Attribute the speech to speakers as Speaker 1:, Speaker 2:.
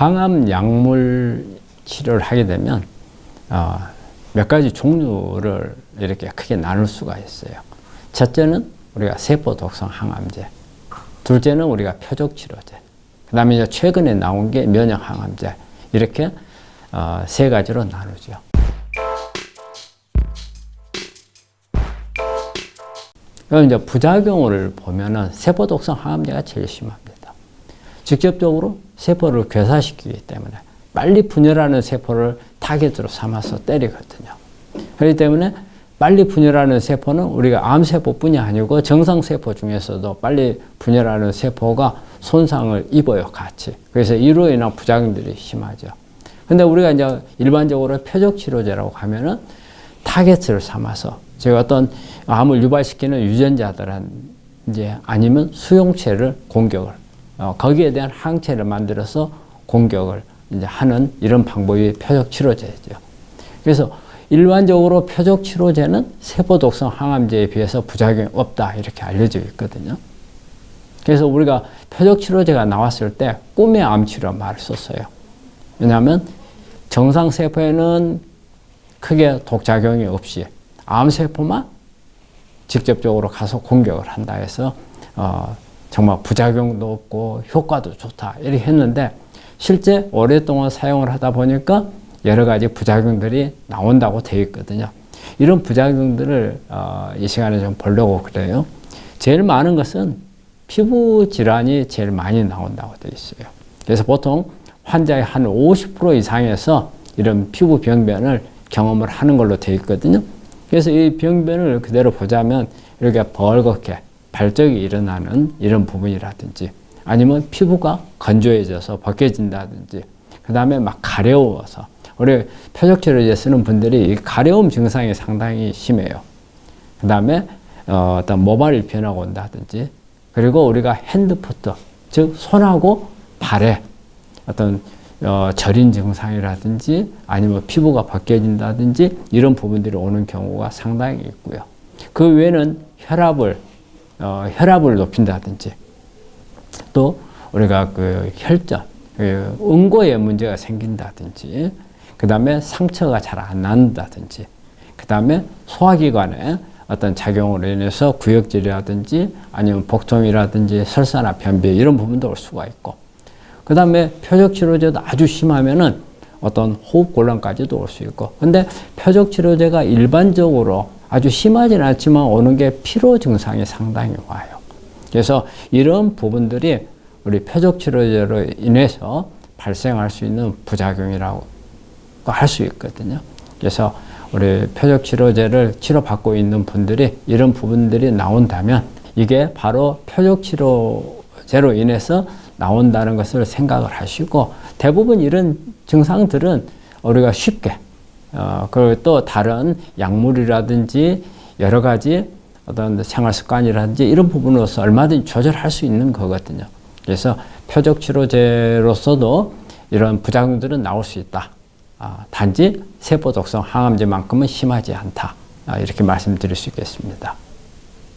Speaker 1: 항암 약물 치료를 하게 되면 어, 몇 가지 종류를 이렇게 크게 나눌 수가 있어요. 첫째는 우리가 세포 독성 항암제, 둘째는 우리가 표적 치료제, 그 다음에 이제 최근에 나온 게 면역 항암제 이렇게 어, 세 가지로 나누죠. 그럼 이제 부작용을 보면은 세포 독성 항암제가 제일 심합니다. 직접적으로 세포를 괴사시키기 때문에 빨리 분열하는 세포를 타겟으로 삼아서 때리거든요. 그렇기 때문에 빨리 분열하는 세포는 우리가 암세포뿐이 아니고 정상세포 중에서도 빨리 분열하는 세포가 손상을 입어요, 같이. 그래서 이로 인한 부작용들이 심하죠. 근데 우리가 이제 일반적으로 표적 치료제라고 하면은 타겟을 삼아서 제가 어떤 암을 유발시키는 유전자들한 이제 아니면 수용체를 공격을 어, 거기에 대한 항체를 만들어서 공격을 이제 하는 이런 방법이 표적 치료제죠. 그래서 일반적으로 표적 치료제는 세포 독성 항암제에 비해서 부작용이 없다 이렇게 알려져 있거든요. 그래서 우리가 표적 치료제가 나왔을 때 꿈의 암 치료 말을 썼어요. 왜냐하면 정상 세포에는 크게 독작용이 없이 암 세포만 직접적으로 가서 공격을 한다 해서 어, 정말 부작용도 없고 효과도 좋다 이렇게 했는데 실제 오랫동안 사용을 하다 보니까 여러 가지 부작용들이 나온다고 되어 있거든요. 이런 부작용들을 어, 이 시간에 좀 보려고 그래요. 제일 많은 것은 피부 질환이 제일 많이 나온다고 되어 있어요. 그래서 보통 환자의 한 50% 이상에서 이런 피부 병변을 경험을 하는 걸로 되어 있거든요. 그래서 이 병변을 그대로 보자면 이렇게 벌겋게 발적이 일어나는 이런 부분이라든지 아니면 피부가 건조해져서 벗겨진다든지 그 다음에 막 가려워서 우리 표적치료제 쓰는 분들이 가려움 증상이 상당히 심해요. 그 다음에 어, 떤 모발이 변하고 온다든지 그리고 우리가 핸드푸트 즉 손하고 발에 어떤 어, 저린 증상이라든지 아니면 피부가 벗겨진다든지 이런 부분들이 오는 경우가 상당히 있고요. 그 외에는 혈압을 어, 혈압을 높인다든지. 또 우리가 그 혈전, 그 응고에 문제가 생긴다든지. 그 다음에 상처가 잘 안 난다든지. 그 다음에 소화기관에 어떤 작용으로 인해서 구역질이라든지 아니면 복통이라든지 설사나 변비 이런 부분도 올 수가 있고. 그 다음에 표적 치료제도 아주 심하면은 어떤 호흡 곤란까지도 올 수 있고. 근데 표적 치료제가 일반적으로 아주 심하지는 않지만 오는 게 피로 증상이 상당히 와요. 그래서 이런 부분들이 우리 표적 치료제로 인해서 발생할 수 있는 부작용이라고 할 수 있거든요. 그래서 우리 표적 치료제를 치료받고 있는 분들이 이런 부분들이 나온다면 이게 바로 표적 치료제로 인해서 나온다는 것을 생각을 하시고 대부분 이런 증상들은 우리가 쉽게 어, 그리고 또 다른 약물이라든지 여러 가지 어떤 생활 습관이라든지 이런 부분으로서 얼마든지 조절할 수 있는 거거든요. 그래서 표적 치료제로서도 이런 부작용들은 나올 수 있다. 아, 단지 세포 독성 항암제만큼은 심하지 않다. 아, 이렇게 말씀드릴 수 있겠습니다.